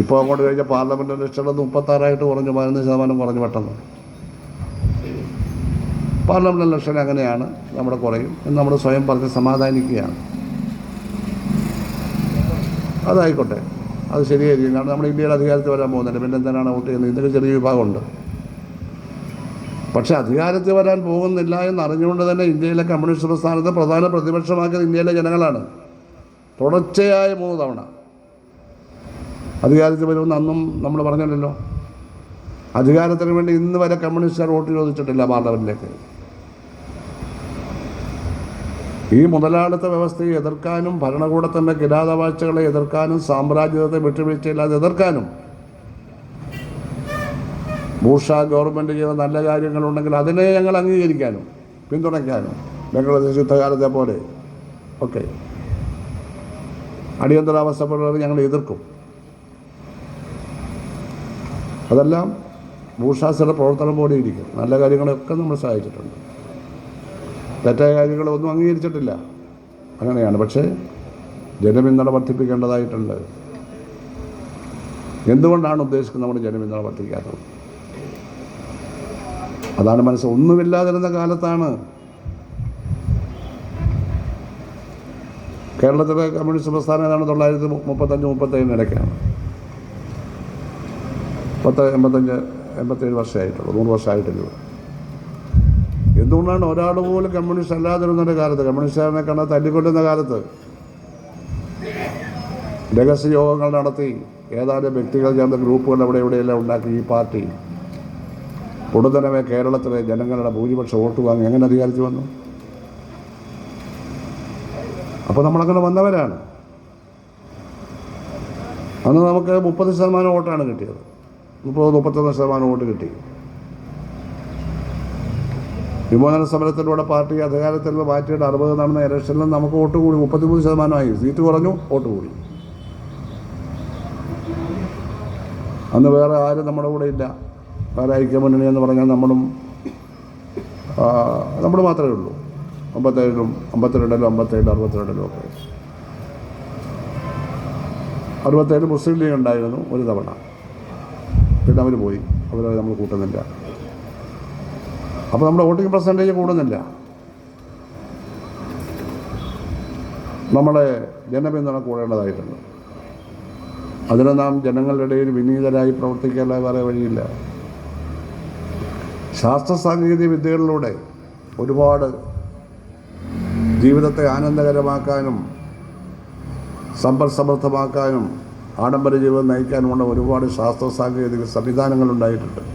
ഇപ്പോൾ അങ്ങോട്ട് കഴിഞ്ഞ പാർലമെന്റ് ഇലക്ഷനിൽ മുപ്പത്താറായിട്ട് കുറഞ്ഞു പതിനൊന്ന് ശതമാനം കുറഞ്ഞു പെട്ടെന്ന്. പാർലമെന്റ് ഇലക്ഷൻ അങ്ങനെയാണ് നമ്മുടെ കുറയും. നമ്മൾ സ്വയം പറഞ്ഞ് സമാധാനിക്കുകയാണ്. അതായിക്കോട്ടെ അത് ശരിയായിരിക്കും. കാരണം നമ്മുടെ ഇന്ത്യയുടെ അധികാരത്തിൽ വരാൻ പോകുന്നില്ല പിന്നെ എന്തിനാണ് വോട്ട് ചെയ്യുന്നത്? ഇതിന്റെ ചെറിയ വിഭാഗമുണ്ട്. പക്ഷേ അധികാരത്തിൽ വരാൻ പോകുന്നില്ല എന്ന് അറിഞ്ഞുകൊണ്ട് തന്നെ ഇന്ത്യയിലെ കമ്മ്യൂണിസ്റ്റ് പ്രസ്ഥാനത്തെ പ്രധാന പ്രതിപക്ഷമാക്കിയത് ഇന്ത്യയിലെ ജനങ്ങളാണ്. തുടർച്ചയായ മൂന്ന് തവണ. അധികാരത്തിൽ വരുമെന്ന് അന്നും നമ്മൾ പറഞ്ഞല്ലോ. അധികാരത്തിന് വേണ്ടി ഇന്ന് വരെ കമ്മ്യൂണിസ്റ്റുകാർ വോട്ട് ചോദിച്ചിട്ടില്ല പാർലമെന്റിലേക്ക് ഈ മുതലാളിത്ത വ്യവസ്ഥയെ എതിർക്കാനും ഭരണകൂടത്തിന്റെ കിരാതവാഴ്ചകളെ എതിർക്കാനും സാമ്രാജ്യത്തെ വിട്ടുവീഴ്ചയില്ലാതെ എതിർക്കാനും. ഭൂഷ ഗവൺമെന്റ് ചെയ്ത നല്ല കാര്യങ്ങളുണ്ടെങ്കിൽ അതിനെ ഞങ്ങൾ അംഗീകരിക്കാനും പിന്തുണയ്ക്കാനും. ബംഗ്ലാദേശ് യുദ്ധകാലത്തെ പോലെ ഓക്കെ അടിയന്തരാവസ്ഥപ്പെടുന്നത് ഞങ്ങൾ എതിർക്കും. അതെല്ലാം ഭൂഷാസിയുടെ പ്രവർത്തനം പോലെ ഇരിക്കും. നല്ല കാര്യങ്ങളൊക്കെ നമ്മൾ സഹായിച്ചിട്ടുണ്ട്. തെറ്റായ കാര്യങ്ങളൊന്നും അംഗീകരിച്ചിട്ടില്ല. അങ്ങനെയാണ്. പക്ഷേ ജനപിന്തുണ വർദ്ധിപ്പിക്കേണ്ടതായിട്ടുണ്ട്. എന്തുകൊണ്ടാണ് ഉദ്ദേശിക്കുന്നത് നമ്മുടെ ജനപിന്തുണ വർദ്ധിക്കാത്തത്? അതാണ് മനസ്സ്. ഒന്നുമില്ലാതിരുന്ന കാലത്താണ് കേരളത്തിലെ കമ്മ്യൂണിസ്റ്റ് പ്രസ്ഥാനം ഏതാണ് തൊള്ളായിരത്തി മുപ്പത്തഞ്ച് മുപ്പത്തേഴിന് ഇടയ്ക്കാണ് പത്ത് എൺപത്തഞ്ച് എൺപത്തേഴ് വർഷമായിട്ടുള്ളൂ. നൂറ് വർഷമായിട്ടില്ല എന്തുകൊണ്ടാണ് ഒരാൾ പോലും കമ്മ്യൂണിസ്റ്റ് അല്ലാതിരുന്നതിന്റെ കാലത്ത് കമ്മ്യൂണിസ്റ്റുകാരനെ കണ്ടാൽ തല്ലിക്കൊല്ലുന്ന കാലത്ത്? രഹസ്യ യോഗങ്ങൾ നടത്തി ഏതാനും വ്യക്തികൾ ചേർന്ന ഗ്രൂപ്പുകൾ അവിടെ ഇവിടെയെല്ലാം ഉണ്ടാക്കി ഈ പാർട്ടി. ഉടനവേ കേരളത്തിലെ ജനങ്ങളുടെ ഭൂരിപക്ഷം വോട്ട് വാങ്ങി എങ്ങനെ അധികാരത്തിൽ വന്നു? അപ്പോൾ നമ്മളങ്ങനെ വന്നവരാണ്. അന്ന് നമുക്ക് മുപ്പത് ശതമാനം വോട്ടാണ് കിട്ടിയത്. മുപ്പത് മുപ്പത്തൊന്ന് ശതമാനം വോട്ട് കിട്ടി. വിമോചന സമരത്തിലൂടെ പാർട്ടി അധികാരത്തിൽ നിന്ന് മാറ്റിയിട്ട് അറുപത് നടന്ന ഇലക്ഷനിൽ നമുക്ക് വോട്ട് കൂടി മുപ്പത്തിമൂന്ന് ശതമാനമായി. സീറ്റ് കുറഞ്ഞു വോട്ട് കൂടി. അന്ന് വേറെ ആരും നമ്മുടെ കൂടെ ഇല്ല. വേറെ ഐക്യമുന്നണി എന്ന് പറഞ്ഞാൽ നമ്മളും നമ്മൾ മാത്രമേ ഉള്ളൂ. അമ്പത്തേഴിലും അമ്പത്തിരണ്ടിലും അമ്പത്തേഴിലും അറുപത്തിരണ്ടിലും ഒക്കെ. അറുപത്തേഴ് മുസ്ലിം ലീഗ് ഉണ്ടായിരുന്നു ഒരു തവണ. പിന്നെ അവർ പോയി. അവരെ നമ്മൾ കൂട്ടുന്നില്ല. അപ്പോൾ നമ്മുടെ വോട്ടിംഗ് പെർസെന്റേജ് കൂടുന്നില്ല. നമ്മളെ ജനപിന്തുണ കൂടേണ്ടതായിട്ടുണ്ട്. അതിന് നാം ജനങ്ങളുടെ ഇടയിൽ വിനീതരായി പ്രവർത്തിക്കാനുള്ള വേറെ വഴിയില്ല. ശാസ്ത്ര സാങ്കേതിക വിദ്യകളിലൂടെ ഒരുപാട് ജീവിതത്തെ ആനന്ദകരമാക്കാനും സമ്പൽ സമൃദ്ധമാക്കാനും ആഡംബര ജീവിതം നയിക്കാനുമുള്ള ഒരുപാട് ശാസ്ത്ര സാങ്കേതിക സംവിധാനങ്ങൾ ഉണ്ടായിട്ടുണ്ട്.